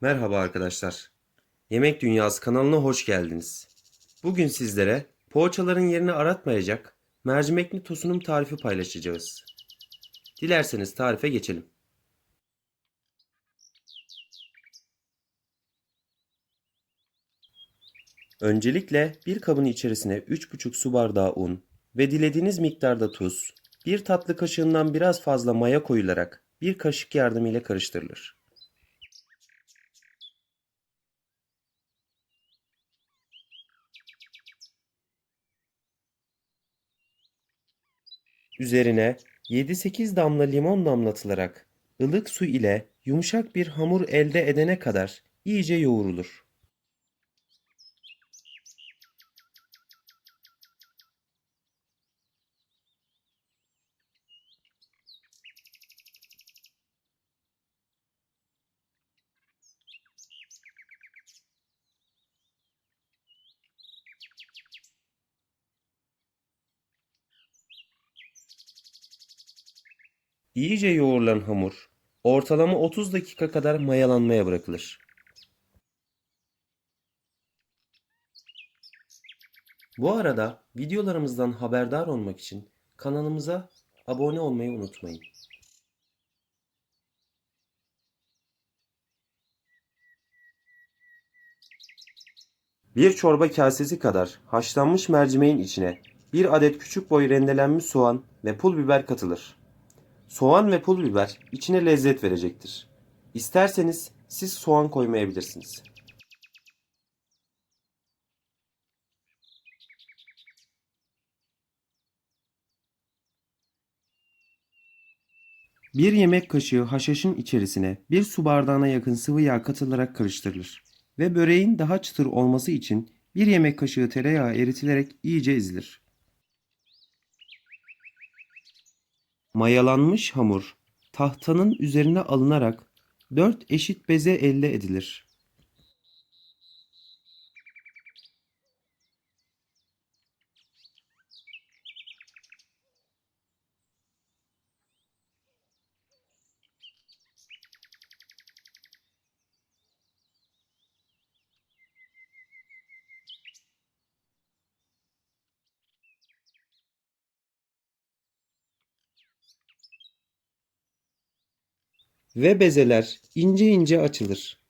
Merhaba arkadaşlar. Yemek Dünyası kanalına hoş geldiniz. Bugün sizlere poğaçaların yerini aratmayacak mercimekli tosunum tarifi paylaşacağız. Dilerseniz tarife geçelim. Öncelikle bir kabın içerisine 3,5 su bardağı un ve dilediğiniz miktarda tuz, bir tatlı kaşığından biraz fazla maya koyularak bir kaşık yardımıyla karıştırılır. Üzerine 7-8 damla limon damlatılarak ılık su ile yumuşak bir hamur elde edene kadar iyice yoğrulur. İyice yoğrulan hamur ortalama 30 dakika kadar mayalanmaya bırakılır. Bu arada videolarımızdan haberdar olmak için kanalımıza abone olmayı unutmayın. Bir çorba kasesi kadar haşlanmış mercimeğin içine bir adet küçük boy rendelenmiş soğan ve pul biber katılır. Soğan ve pul biber içine lezzet verecektir. İsterseniz siz soğan koymayabilirsiniz. Bir yemek kaşığı haşhaşın içerisine bir su bardağına yakın sıvı yağ katılarak karıştırılır ve böreğin daha çıtır olması için bir yemek kaşığı tereyağı eritilerek iyice ezilir. Mayalanmış hamur tahtanın üzerine alınarak dört eşit beze elde edilir. Ve bezeler ince ince açılır.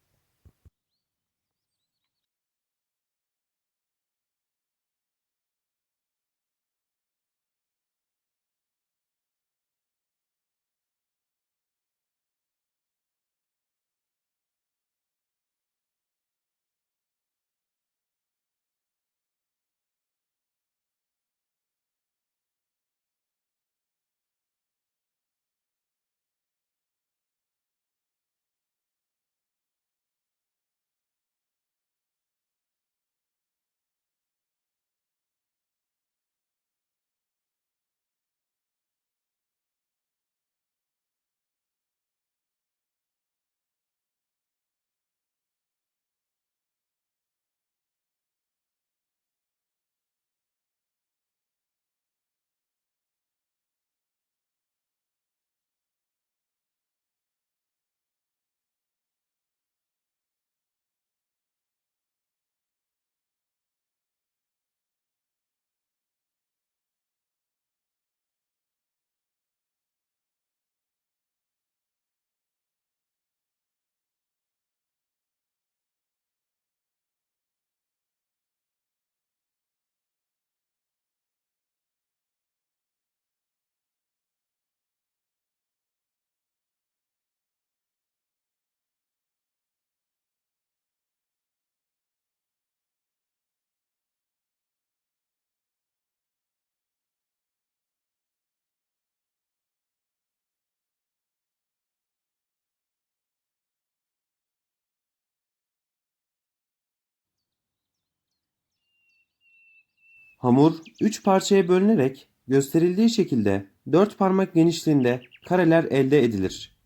Hamur 3 parçaya bölünerek gösterildiği şekilde 4 parmak genişliğinde kareler elde edilir.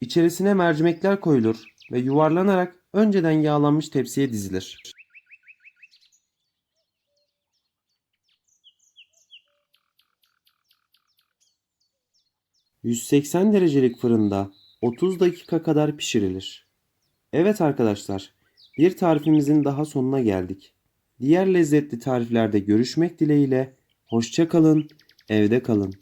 İçerisine mercimekler koyulur ve yuvarlanarak önceden yağlanmış tepsiye dizilir. 180 derecelik fırında 30 dakika kadar pişirilir. Evet arkadaşlar, bir tarifimizin daha sonuna geldik. Diğer lezzetli tariflerde görüşmek dileğiyle, hoşça kalın, evde kalın.